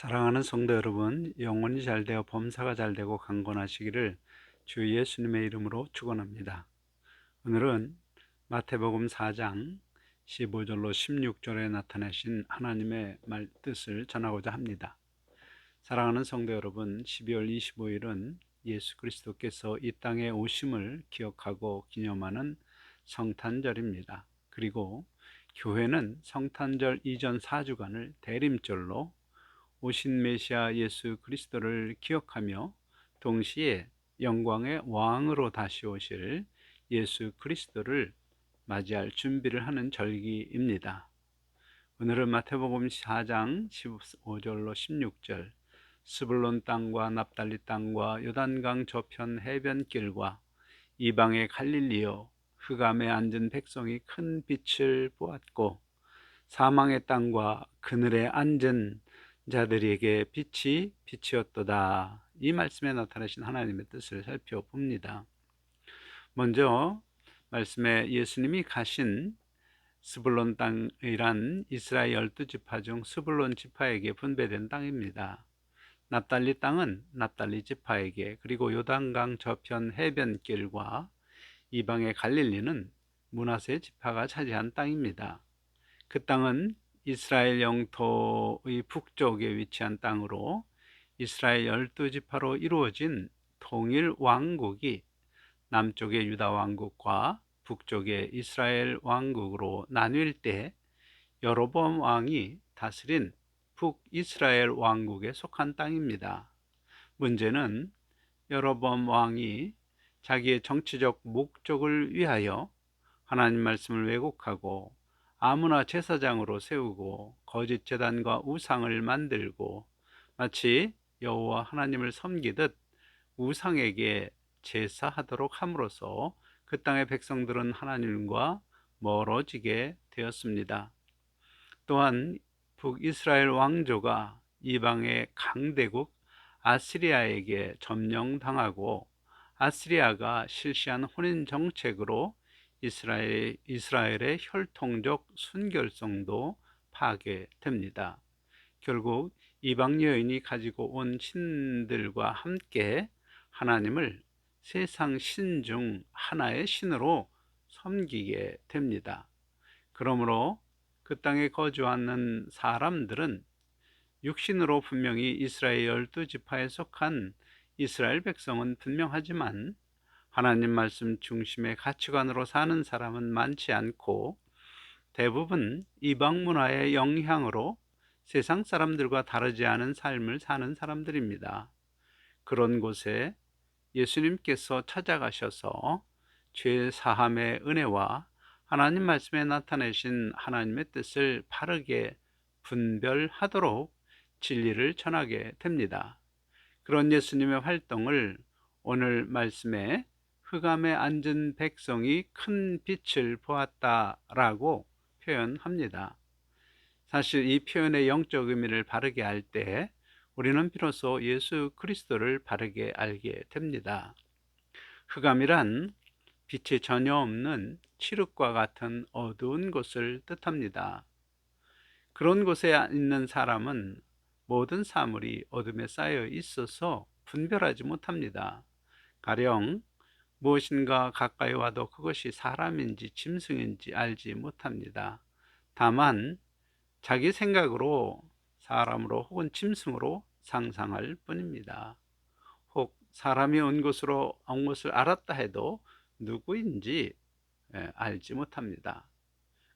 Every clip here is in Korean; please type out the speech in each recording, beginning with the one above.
사랑하는 성도 여러분, 영혼이 잘 되어 범사가 잘 되고 강건하시기를 주 예수님의 이름으로 축원합니다. 오늘은 마태복음 4장 15절로 16절에 나타내신 하나님의 말 뜻을 전하고자 합니다. 사랑하는 성도 여러분, 12월 25일은 예수 그리스도께서 이 땅에 오심을 기억하고 기념하는 성탄절입니다. 그리고 교회는 성탄절 이전 4주간을 대림절로 오신 메시아 예수 그리스도를 기억하며 동시에 영광의 왕으로 다시 오실 예수 그리스도를 맞이할 준비를 하는 절기입니다. 오늘은 마태복음 4장 15절로 16절 스불론 땅과 납달리 땅과 요단강 저편 해변길과 이방의 갈릴리요 흑암에 앉은 백성이 큰 빛을 보았고 사망의 땅과 그늘에 앉은 자들에게 빛이 빛이었도다. 이 말씀에 나타나신 하나님의 뜻을 살펴봅니다. 먼저 말씀에 예수님이 가신 스불론 땅이란 이스라엘 열두 지파 중 스불론 지파에게 분배된 땅입니다. 납달리 땅은 납달리 지파에게 그리고 요단강 저편 해변길과 이방의 갈릴리는 문하세 지파가 차지한 땅입니다. 그 땅은 이스라엘 영토의 북쪽에 위치한 땅으로 이스라엘 열두 지파로 이루어진 통일 왕국이 남쪽의 유다 왕국과 북쪽의 이스라엘 왕국으로 나뉠 때 여로보암 왕이 다스린 북이스라엘 왕국에 속한 땅입니다. 문제는 여로보암 왕이 자기의 정치적 목적을 위하여 하나님 말씀을 왜곡하고 아무나 제사장으로 세우고 거짓 제단과 우상을 만들고 마치 여호와 하나님을 섬기듯 우상에게 제사하도록 함으로써 그 땅의 백성들은 하나님과 멀어지게 되었습니다. 또한 북이스라엘 왕조가 이방의 강대국 아시리아에게 점령당하고 아시리아가 실시한 혼인 정책으로 이스라엘, 이스라엘의 혈통적 순결성도 파괴됩니다. 결국 이방 여인이 가지고 온 신들과 함께 하나님을 세상 신 중 하나의 신으로 섬기게 됩니다. 그러므로 그 땅에 거주하는 사람들은 육신으로 분명히 이스라엘 열두 지파에 속한 이스라엘 백성은 분명하지만 하나님 말씀 중심의 가치관으로 사는 사람은 많지 않고 대부분 이방 문화의 영향으로 세상 사람들과 다르지 않은 삶을 사는 사람들입니다. 그런 곳에 예수님께서 찾아가셔서 죄 사함의 은혜와 하나님 말씀에 나타내신 하나님의 뜻을 바르게 분별하도록 진리를 전하게 됩니다. 그런 예수님의 활동을 오늘 말씀에 흑암에 앉은 백성이 큰 빛을 보았다라고 표현합니다. 사실 이 표현의 영적 의미를 바르게 알때 우리는 비로소 예수 그리스도를 바르게 알게 됩니다. 흑암이란 빛이 전혀 없는 칠흑과 같은 어두운 곳을 뜻합니다. 그런 곳에 있는 사람은 모든 사물이 어둠에 쌓여 있어서 분별하지 못합니다. 가령 무엇인가 가까이 와도 그것이 사람인지 짐승인지 알지 못합니다. 다만 자기 생각으로 사람으로 혹은 짐승으로 상상할 뿐입니다. 혹 사람이 온 곳으로 온 것을 알았다 해도 누구인지 예, 알지 못합니다.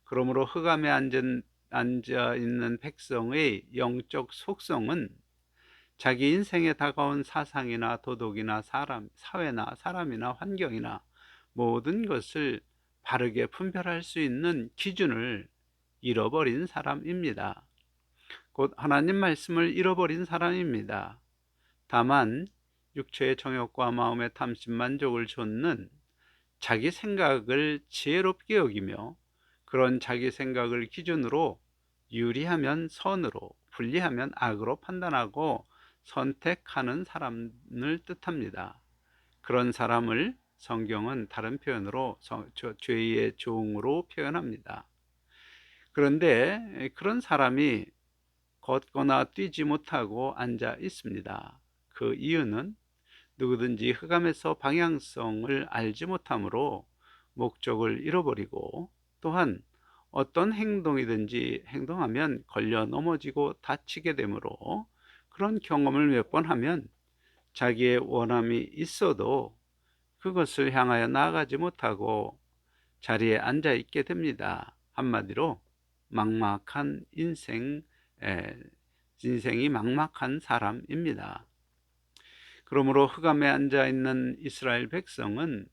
그러므로 흑암에 앉은, 앉아 있는 백성의 영적 속성은 자기 인생에 다가온 사상이나 도덕이나 사람, 사회나 사람이나 환경이나 모든 것을 바르게 분별할 수 있는 기준을 잃어버린 사람입니다. 곧 하나님 말씀을 잃어버린 사람입니다. 다만 육체의 정욕과 마음의 탐심 만족을 좇는 자기 생각을 지혜롭게 여기며 그런 자기 생각을 기준으로 유리하면 선으로 불리하면 악으로 판단하고 선택하는 사람을 뜻합니다. 그런 사람을 성경은 다른 표현으로 죄의 종으로 표현합니다. 그런데 그런 사람이 걷거나 뛰지 못하고 앉아 있습니다. 그 이유는 누구든지 흑암에서 방향성을 알지 못함으로 목적을 잃어버리고 또한 어떤 행동이든지 행동하면 걸려 넘어지고 다치게 되므로 그런 경험을 몇 번 하면 자기의 원함이 있어도 그것을 향하여 나아가지 못하고 자리에 앉아 있게 됩니다. 한마디로 막막한 인생, 에, 인생이 막막한 사람입니다. 그러므로 흑암에 앉아 있는 이스라엘 백성은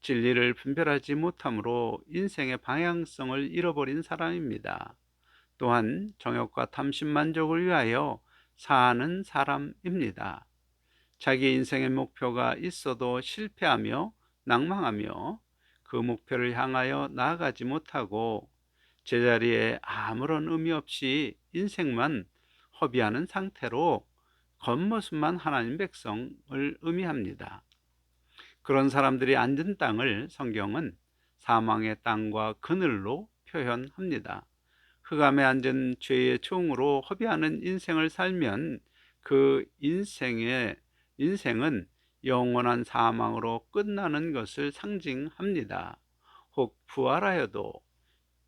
진리를 분별하지 못함으로 인생의 방향성을 잃어버린 사람입니다. 또한 정욕과 탐심 만족을 위하여 사는 사람입니다. 자기 인생의 목표가 있어도 실패하며 낭망하며 그 목표를 향하여 나아가지 못하고 제자리에 아무런 의미 없이 인생만 허비하는 상태로 겉모습만 하나님 백성을 의미합니다. 그런 사람들이 앉은 땅을 성경은 사망의 땅과 그늘로 표현합니다. 흑암에 앉은 죄의 총으로 허비하는 인생을 살면 그 인생의 인생은 영원한 사망으로 끝나는 것을 상징합니다. 혹 부활하여도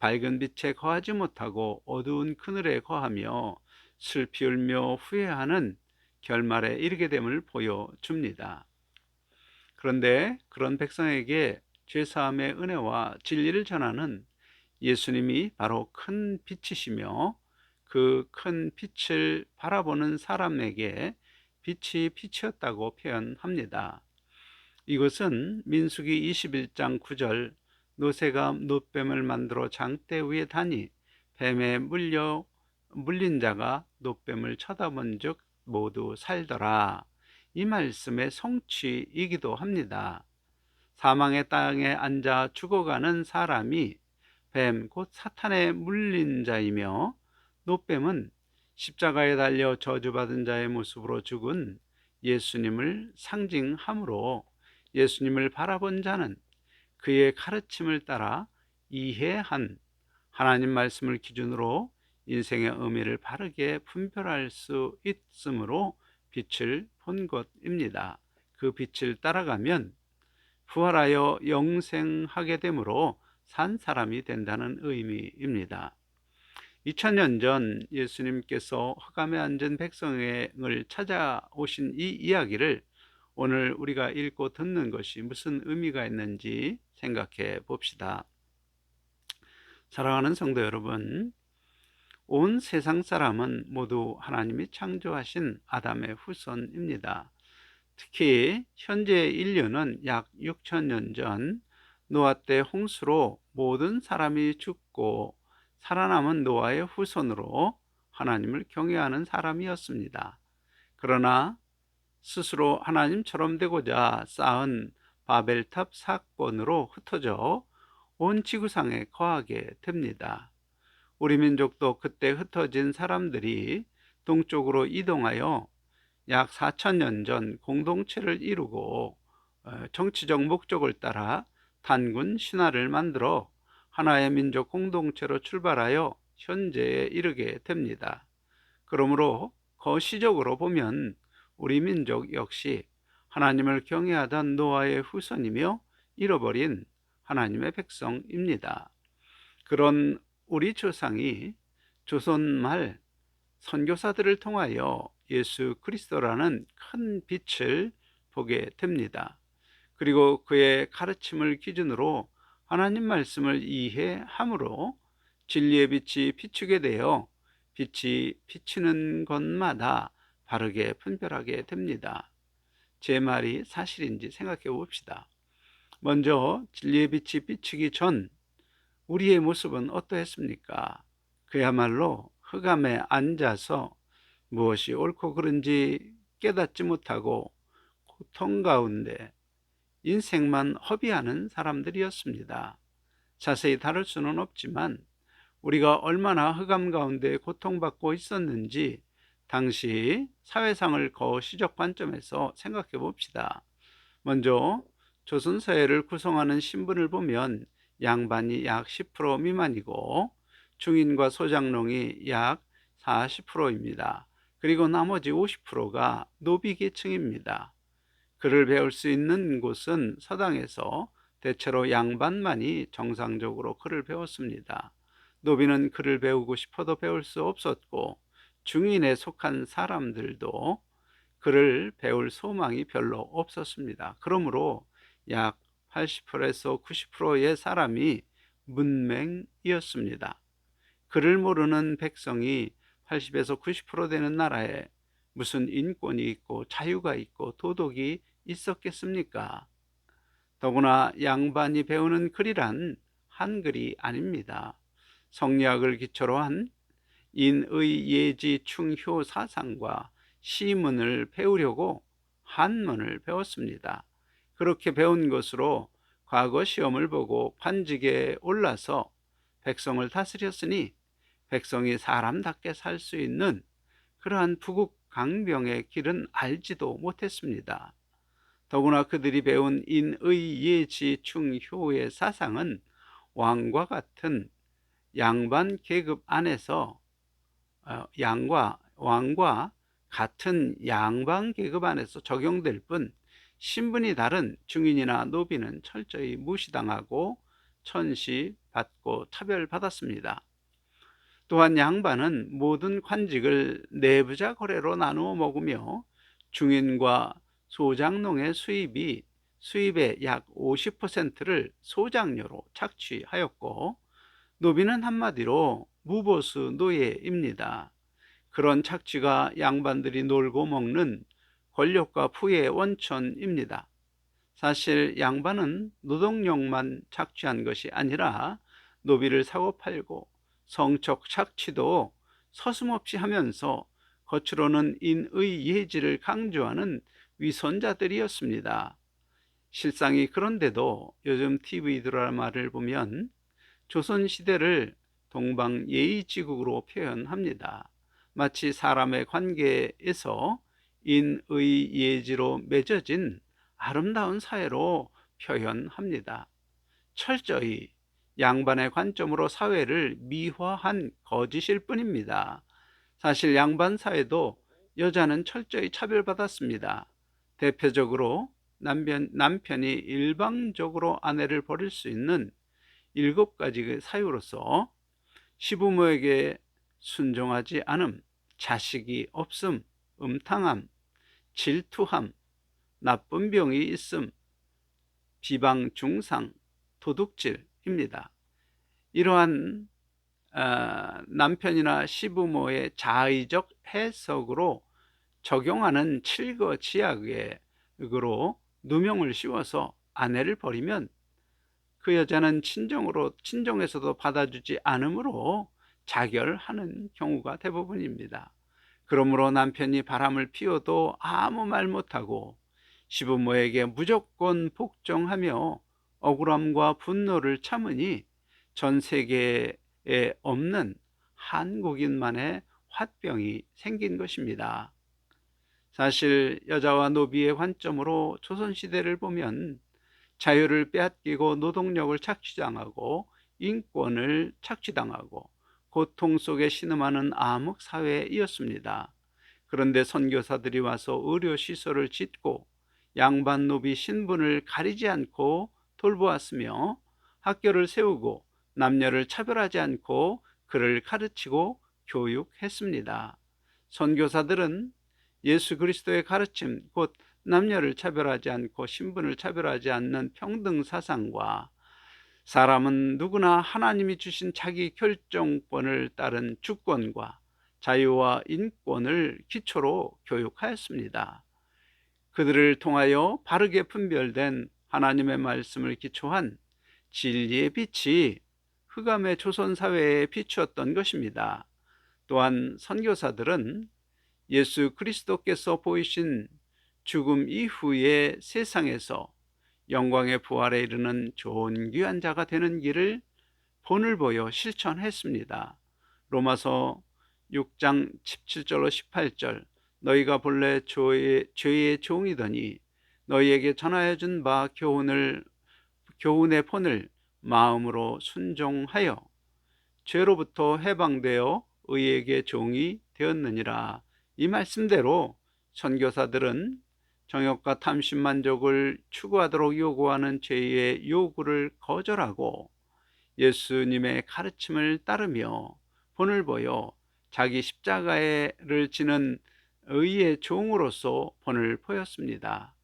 밝은 빛에 거하지 못하고 어두운 그늘에 거하며 슬피 울며 후회하는 결말에 이르게 됨을 보여줍니다. 그런데 그런 백성에게 죄사함의 은혜와 진리를 전하는 예수님이 바로 큰 빛이시며 그 큰 빛을 바라보는 사람에게 빛이 빛이었다고 표현합니다. 이것은 민수기 21장 9절 노새가 노뱀을 만들어 장대 위에 다니 뱀에 물려 물린 자가 노뱀을 쳐다본 즉 모두 살더라. 이 말씀의 성취이기도 합니다. 사망의 땅에 앉아 죽어가는 사람이 뱀, 곧 사탄에 물린 자이며 노뱀은 십자가에 달려 저주받은 자의 모습으로 죽은 예수님을 상징하므로 예수님을 바라본 자는 그의 가르침을 따라 이해한 하나님 말씀을 기준으로 인생의 의미를 바르게 분별할 수 있으므로 빛을 본 것입니다. 그 빛을 따라가면 부활하여 영생하게 되므로 산 사람이 된다는 의미입니다. 2000년 전 예수님께서 흑암에 앉은 백성을 찾아오신 이 이야기를 오늘 우리가 읽고 듣는 것이 무슨 의미가 있는지 생각해 봅시다. 사랑하는 성도 여러분, 온 세상 사람은 모두 하나님이 창조하신 아담의 후손입니다. 특히 현재 인류는 약 6천 년 전 노아 때 홍수로 모든 사람이 죽고 살아남은 노아의 후손으로 하나님을 경외하는 사람이었습니다. 그러나 스스로 하나님처럼 되고자 쌓은 바벨탑 사건으로 흩어져 온 지구상에 거하게 됩니다. 우리 민족도 그때 흩어진 사람들이 동쪽으로 이동하여 약 4천년 전 공동체를 이루고 어, 정치적 목적을 따라 단군 신화를 만들어 하나의 민족 공동체로 출발하여 현재에 이르게 됩니다. 그러므로 거시적으로 보면 우리 민족 역시 하나님을 경외하던 노아의 후손이며 잃어버린 하나님의 백성입니다. 그런 우리 조상이 조선 말 선교사들을 통하여 예수 그리스도라는 큰 빛을 보게 됩니다. 그리고 그의 가르침을 기준으로 하나님 말씀을 이해함으로 진리의 빛이 비추게 되어 빛이 비치는 것마다 바르게 분별하게 됩니다. 제 말이 사실인지 생각해 봅시다. 먼저 진리의 빛이 비추기 전 우리의 모습은 어떠했습니까? 그야말로 흑암에 앉아서 무엇이 옳고 그른지 깨닫지 못하고 고통 가운데 인생만 허비하는 사람들이었습니다. 자세히 다룰 수는 없지만 우리가 얼마나 흑암 가운데 고통받고 있었는지 당시 사회상을 거시적 관점에서 생각해 봅시다. 먼저 조선사회를 구성하는 신분을 보면 양반이 약 10% 미만이고 중인과 소장농이 약 40%입니다. 그리고 나머지 50%가 노비 계층입니다. 글을 배울 수 있는 곳은 서당에서 대체로 양반만이 정상적으로 글을 배웠습니다. 노비는 글을 배우고 싶어도 배울 수 없었고 중인에 속한 사람들도 글을 배울 소망이 별로 없었습니다. 그러므로 약 80%에서 90%의 사람이 문맹이었습니다. 글을 모르는 백성이 80에서 90% 되는 나라에 무슨 인권이 있고 자유가 있고 도덕이 있었겠습니까? 더구나 양반이 배우는 글이란 한글이 아닙니다. 성리학을 기초로 한 인의 예지 충효 사상과 시문을 배우려고 한문을 배웠습니다. 그렇게 배운 것으로 과거 시험을 보고 관직에 올라서 백성을 다스렸으니 백성이 사람답게 살 수 있는 그러한 부국 강병의 길은 알지도 못했습니다. 더구나 그들이 배운 인의 예지 충효의 사상은 왕과 같은 양반 계급 안에서 어, 양과 왕과 같은 양반 계급 안에서 적용될 뿐 신분이 다른 중인이나 노비는 철저히 무시당하고 천시 받고 차별받았습니다. 또한 양반은 모든 관직을 내부자 거래로 나누어 먹으며 중인과 소장농의 수입이 수입의 약 50%를 소장료로 착취하였고 노비는 한마디로 무보수 노예입니다. 그런 착취가 양반들이 놀고 먹는 권력과 부의 원천입니다. 사실 양반은 노동력만 착취한 것이 아니라 노비를 사고 팔고 성적 착취도 서슴없이 하면서 겉으로는 인의 예지를 강조하는 위선자들이었습니다. 실상이 그런데도 요즘 TV 드라마를 보면 조선시대를 동방예의지국으로 표현합니다. 마치 사람의 관계에서 인의 예지로 맺어진 아름다운 사회로 표현합니다. 철저히 양반의 관점으로 사회를 미화한 거짓일 뿐입니다. 사실 양반 사회도 여자는 철저히 차별받았습니다. 대표적으로 남편, 남편이 일방적으로 아내를 버릴 수 있는 일곱 가지 사유로서 시부모에게 순종하지 않음, 자식이 없음, 음탕함, 질투함, 나쁜 병이 있음, 비방 중상, 도둑질 입니다. 이러한 어, 남편이나 시부모의 자의적 해석으로 적용하는 칠거지약으로 누명을 씌워서 아내를 버리면 그 여자는 친정으로 친정에서도 받아주지 않으므로 자결하는 경우가 대부분입니다. 그러므로 남편이 바람을 피워도 아무 말 못하고 시부모에게 무조건 복종하며 억울함과 분노를 참으니 전 세계에 없는 한국인만의 화병이 생긴 것입니다. 사실 여자와 노비의 관점으로 조선시대를 보면 자유를 빼앗기고 노동력을 착취당하고 인권을 착취당하고 고통 속에 신음하는 암흑 사회이었습니다. 그런데 선교사들이 와서 의료 시설을 짓고 양반 노비 신분을 가리지 않고 돌보았으며 학교를 세우고 남녀를 차별하지 않고 그를 가르치고 교육했습니다. 선교사들은 예수 그리스도의 가르침, 곧 남녀를 차별하지 않고 신분을 차별하지 않는 평등 사상과 사람은 누구나 하나님이 주신 자기 결정권을 따른 주권과 자유와 인권을 기초로 교육하였습니다. 그들을 통하여 바르게 분별된 하나님의 말씀을 기초한 진리의 빛이 흑암의 조선 사회에 비추었던 것입니다. 또한 선교사들은 예수 그리스도께서 보이신 죽음 이후의 세상에서 영광의 부활에 이르는 좋은 귀한 자가 되는 길을 본을 보여 실천했습니다. 로마서 6장 17절로 18절 너희가 본래 죄의, 죄의 종이더니 너희에게 전하여 준 바 교훈을 교훈의 본을 마음으로 순종하여 죄로부터 해방되어 의에게 종이 되었느니라. 이 말씀대로 선교사들은 정욕과 탐심 만족을 추구하도록 요구하는 죄의 요구를 거절하고 예수님의 가르침을 따르며 본을 보여 자기 십자가를 지는 의의 종으로서 본을 보였습니다.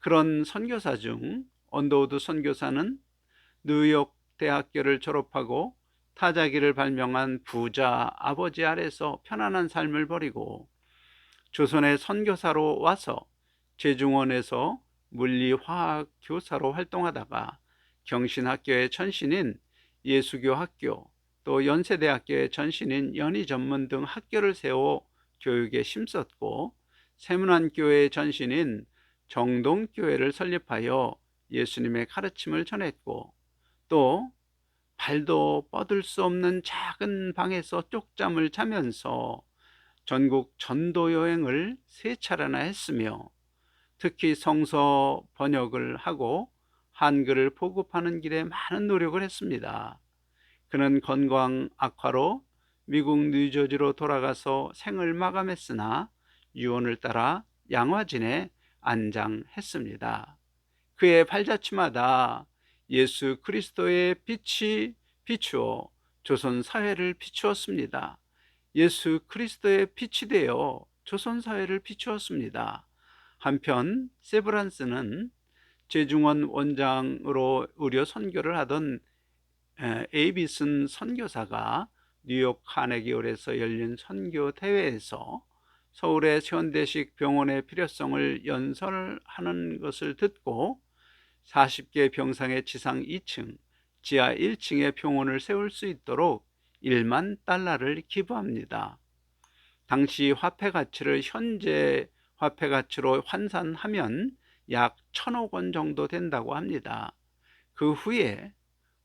그런 선교사 중 언더우드 선교사는 뉴욕 대학교를 졸업하고 타자기를 발명한 부자 아버지 아래서 편안한 삶을 버리고 조선의 선교사로 와서 제중원에서 물리화학 교사로 활동하다가 경신학교의 전신인 예수교 학교 또 연세대학교의 전신인 연희 전문 등 학교를 세워 교육에 힘썼고 세문안교회의 전신인 정동교회를 설립하여 예수님의 가르침을 전했고 또 발도 뻗을 수 없는 작은 방에서 쪽잠을 자면서 전국 전도 여행을 세 차례나 했으며 특히 성서 번역을 하고 한글을 보급하는 길에 많은 노력을 했습니다. 그는 건강 악화로 미국 뉴저지로 돌아가서 생을 마감했으나 유언을 따라 양화진에 안장했습니다. 그의 발자취마다 예수 그리스도의 빛이 비추어 조선 사회를 비추었습니다. 예수 그리스도의 빛이 되어 조선 사회를 비추었습니다. 한편 세브란스는 제중원 원장으로 의료 선교를 하던 에이비슨 선교사가 뉴욕 카네기홀에서 열린 선교 대회에서 서울의 현대식 병원의 필요성을 연설하는 것을 듣고 40개 병상의 지상 2층, 지하 1층의 병원을 세울 수 있도록 1만 달러를 기부합니다. 당시 화폐 가치를 현재 화폐 가치로 환산하면 약 천억 원 정도 된다고 합니다. 그 후에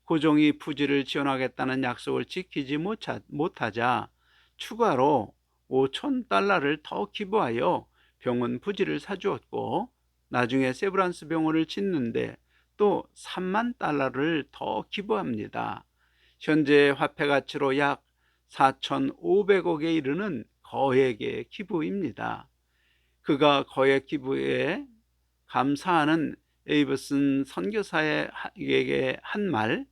고종이 부지를 지원하겠다는 약속을 지키지 못하자 추가로 5천 달러를 더 기부하여 병원 부지를 사주었고 나중에 세브란스 병원을 짓는데 또 3만 달러를 더 기부합니다. 현재 화폐 가치로 약 4,500억에 이르는 거액의 기부입니다. 그가 거액 기부에 감사하는 에이버슨 선교사에게 한 말,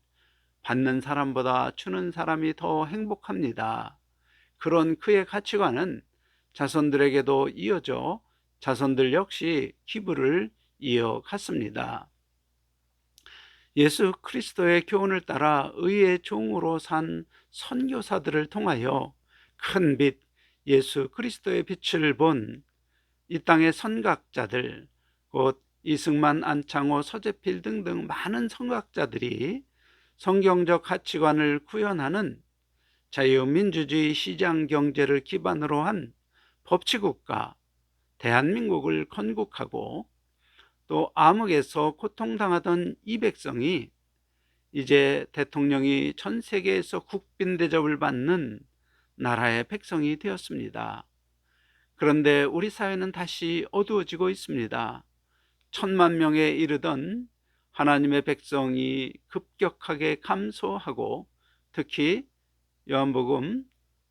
받는 사람보다 주는 사람이 더 행복합니다. 그런 그의 가치관은 자손들에게도 이어져 자손들 역시 기부를 이어갔습니다. 예수 그리스도의 교훈을 따라 의의 종으로 산 선교사들을 통하여 큰 빛, 예수 그리스도의 빛을 본 이 땅의 선각자들, 곧 이승만, 안창호, 서재필 등등 많은 선각자들이 성경적 가치관을 구현하는 자유민주주의 시장 경제를 기반으로 한 법치국가 대한민국을 건국하고 또 암흑에서 고통당하던 이 백성이 이제 대통령이 전 세계에서 국빈 대접을 받는 나라의 백성이 되었습니다. 그런데 우리 사회는 다시 어두워지고 있습니다. 천만 명에 이르던 하나님의 백성이 급격하게 감소하고 특히 요한복음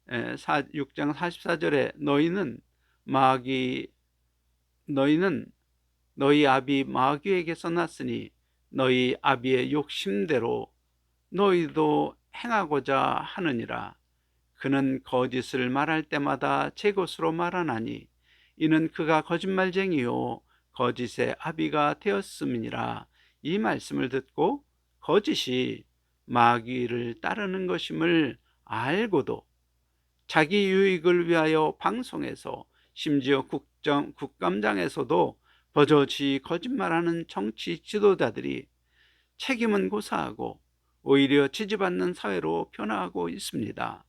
6장 44절에 너희는 마귀 너희는 너희 아비 마귀에게서 났으니 너희 아비의 욕심대로 너희도 행하고자 하느니라. 그는 거짓을 말할 때마다 제 것으로 말하나니 이는 그가 거짓말쟁이요 거짓의 아비가 되었음이니라. 이 말씀을 듣고 거짓이 마귀를 따르는 것임을 알고도 자기 유익을 위하여 방송에서 심지어 국정, 국감장에서도 버젓이 거짓말하는 정치 지도자들이 책임은 고사하고 오히려 지지받는 사회로 변화하고 있습니다.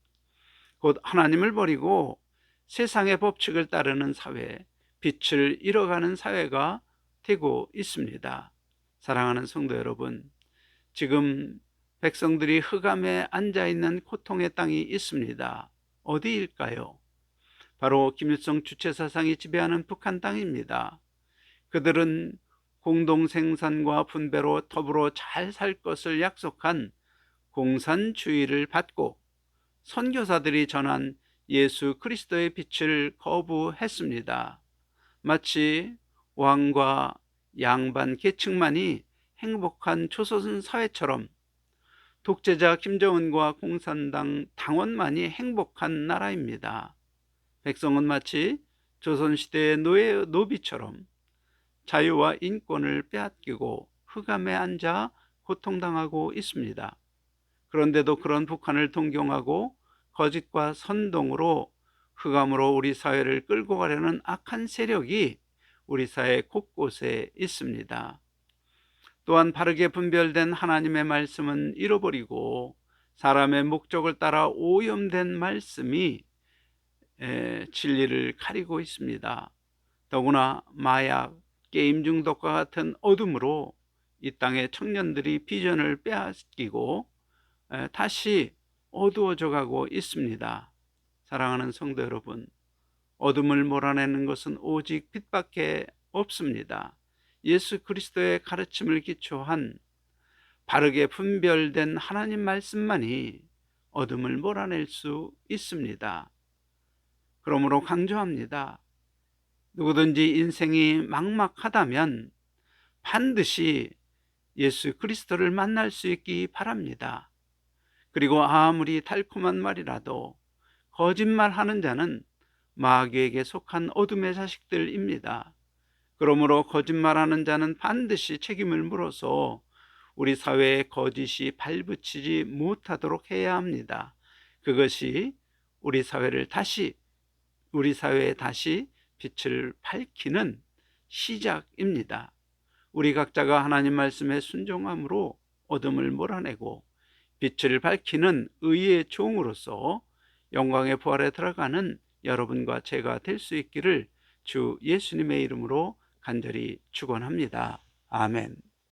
곧 하나님을 버리고 세상의 법칙을 따르는 사회, 빛을 잃어가는 사회가 되고 있습니다. 사랑하는 성도 여러분, 지금 백성들이 흑암에 앉아 있는 고통의 땅이 있습니다. 어디일까요? 바로 김일성 주체 사상이 지배하는 북한 땅입니다. 그들은 공동 생산과 분배로 더불어 잘 살 것을 약속한 공산주의를 받고 선교사들이 전한 예수 그리스도의 빛을 거부했습니다. 마치 왕과 양반 계층만이 행복한 조선 사회처럼 독재자 김정은과 공산당 당원만이 행복한 나라입니다. 백성은 마치 조선시대의 노예 노비처럼 자유와 인권을 빼앗기고 흑암에 앉아 고통당하고 있습니다. 그런데도 그런 북한을 동경하고 거짓과 선동으로 흑암으로 우리 사회를 끌고 가려는 악한 세력이 우리 사회 곳곳에 있습니다. 또한 바르게 분별된 하나님의 말씀은 잃어버리고 사람의 목적을 따라 오염된 말씀이 진리를 가리고 있습니다. 더구나 마약, 게임 중독과 같은 어둠으로 이 땅의 청년들이 비전을 빼앗기고 다시 어두워져 가고 있습니다. 사랑하는 성도 여러분, 어둠을 몰아내는 것은 오직 빛밖에 없습니다. 예수 그리스도의 가르침을 기초한 바르게 분별된 하나님 말씀만이 어둠을 몰아낼 수 있습니다. 그러므로 강조합니다. 누구든지 인생이 막막하다면 반드시 예수 그리스도를 만날 수 있기 바랍니다. 그리고 아무리 달콤한 말이라도 거짓말하는 자는 마귀에게 속한 어둠의 자식들입니다. 그러므로 거짓말하는 자는 반드시 책임을 물어서 우리 사회에 거짓이 발붙이지 못하도록 해야 합니다. 그것이 우리 사회를 다시 우리 사회에 다시 빛을 밝히는 시작입니다. 우리 각자가 하나님 말씀에 순종함으로 어둠을 몰아내고 빛을 밝히는 의의 종으로서 영광의 부활에 들어가는 여러분과 제가 될 수 있기를 주 예수님의 이름으로 간절히 축원합니다. 아멘.